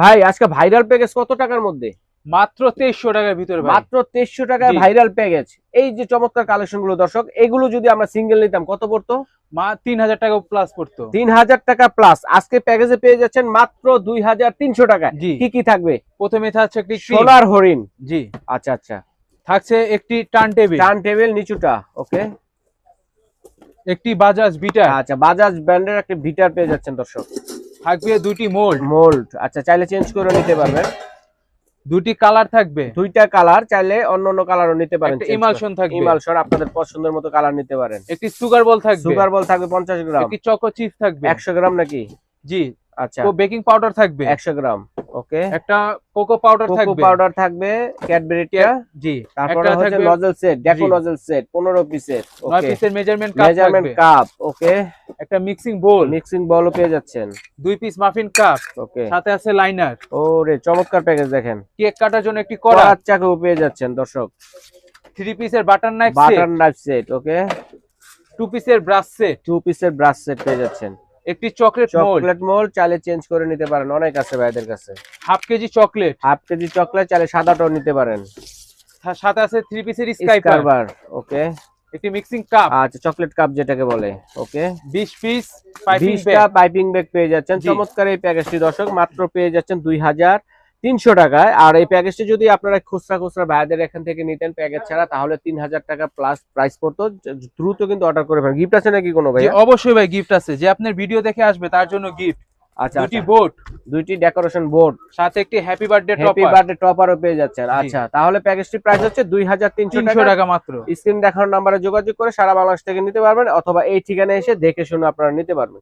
ভাই আজকে viral package কত টাকার মধ্যে? মাত্র তেইশশো টাকার ভিতরে মাত্র তেইশশো টাকায় ভাইরাল প্যাকেজ এই যে চমৎকার কালেকশনগুলো দর্শক এগুলো যদি আমরা সিঙ্গেল নিতাম কত পড়তো? তিন হাজার টাকা প্লাস পড়তো। তিন হাজার টাকা প্লাস আজকে প্যাকেজে পেয়ে যাচ্ছেন মাত্র দুই হাজার তিনশো টাকায় জি। কি কি থাকবে? প্রথমে থাকছে একটি সোনার হরিণ। জি। আচ্ছা আচ্ছা। থাকছে একটি টার্ন টেবিল টার্ন টেবিল নিচুটা ওকে? একটি বাজাজ বিটার। আচ্ছা বাজাজ ব্র্যান্ডের একটা ভিটার পেয়ে যাচ্ছেন দর্শক। থাকবে দুটি মোল্ড মোল্ড আচ্ছা চাইলে চেঞ্জ করে নিতে পারবেন। দুটি কালার থাকবে। দুইটা কালার চাইলে অন্য অন্য কালারও নিতে পারেন। ইমালশন থাকবে। ইমালশন আপনাদের পছন্দের মতো কালার নিতে পারেন। একটি সুগার বল থাকবে। সুগার বল থাকবে পঞ্চাশ গ্রাম। একটি চকো চিপস থাকবে। একশো গ্রাম নাকি? জি। আচ্ছা। ও বেকিং পাউডার থাকবে। একশো গ্রাম। ওকে? একটা কোকো পাউডার কোকো থাকবে। পাউডার থাকবে ক্যাডবেরিটা। জি তারপরে হচ্ছে nozzle set deco nozzle set পনেরো পিসের নয় ওকে। পিসের measurement cup measurement cup okay. একটা মিক্সিং বোল মিক্সিং বলও পেয়ে যাচ্ছেন। দুই পিস মাফিন কাপ ওকে। সাথে আছে লাইনার ওরে চমৎকার প্যাকেজ দেখেন। কেক কাটার জন্য একটি কড়া। চাকুও পেয়ে যাচ্ছেন দর্শক। থ্রি পিসের butter knife butter knife set okay. Two পিসের ব্রাশ সেট টু পিসের ব্রাশ সেট পেয়ে যাচ্ছেন। একটি চকলেট চকলেট মোল চালে চেঞ্জ করে নিতে পারেন অনেক আছে ভাইদের কাছে। Half KG chocolate half KG chocolate চাইলে সাদাটাও নিতে পারেন। সাথে আছে থ্রি পিসের স্কাইপার কারবার ওকে একটি মিক্সিং কাপ আচ্ছা চকলেট কাপ যেটাকে বলে ওকে বিশ piece piping bag piping bag পেয়ে যাচ্ছেন। চমৎকার এই প্যাকেজটি দর্শক মাত্র পেয়ে যাচ্ছেন দুই হাজার তিনশো টাকায়। আর এই প্যাকেজটি যদি আপনারা খুচরা খুচরা ভাইদের এখান থেকে নিতেন প্যাকেজ ছাড়া তাহলে তিন হাজার টাকা প্লাস প্রাইস পড়তো। দ্রুত কিন্তু অর্ডার করে ফেলেন। গিফট আছে নাকি কোনো ভাই অবশ্যই ভাই গিফট আছে। যে আপনার ভিডিও দেখে আসবে তার জন্য গিফট আচ্ছা দুটি আচ্ছা। দুইটি ডেকোরেশন বোর্ড সাথে একটি হ্যাপি বার্থডে হ্যাপি বার্থডে টপারও পেয়ে যাচ্ছেন। আচ্ছা তাহলে প্রাইস হচ্ছে দুই হাজার তিনশো তিনশো টাকা। টাকা মাত্র। স্ক্রিন দেখানোর নাম্বারে যোগাযোগ করে সারা বাংলাদেশ থেকে নিতে পারবেন অথবা এই ঠিকানায় এসে দেখে শুনে আপনারা নিতে পারবেন।